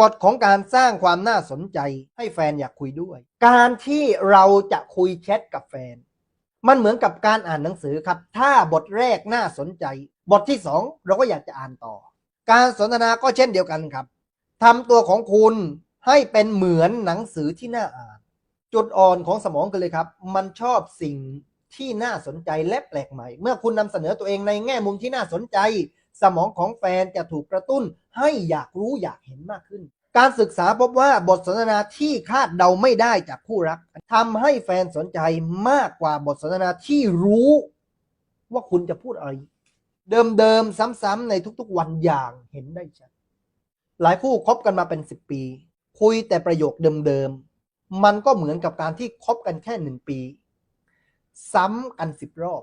กฎของการสร้างความน่าสนใจให้แฟนอยากคุยด้วย การที่เราจะคุยแชทกับแฟน มันเหมือนกับการอ่านหนังสือครับ ถ้าบทแรกน่าสนใจ บทที่สองเราก็อยากจะอ่านต่อ การสนทนาก็เช่นเดียวกันครับทำตัวของคุณให้เป็นเหมือนหนังสือที่น่าอ่าน จุดอ่อนของสมองกันเลยครับ มันชอบสิ่งที่น่าสนใจและแปลกใหม่ เมื่อคุณนำเสนอตัวเองในแง่มุมที่น่าสนใจ สมองของแฟนจะถูกกระตุ้นให้อยากรู้อยากเห็นมากขึ้น การศึกษาพบว่าบทสนทนาที่คาดเดาไม่ได้จากคู่รักทำให้แฟนสนใจมากกว่าบทสนทนาที่รู้ว่าคุณจะพูดอะไร เดิมๆซ้ำๆในทุกๆวันอย่างเห็นได้ชัดหลายคู่คบกันมาเป็นสิบปี คุยแต่ประโยคเดิมๆมันก็เหมือนกับการที่คบกันแค่หนึ่งปี ซ้ำกันสิบรอบ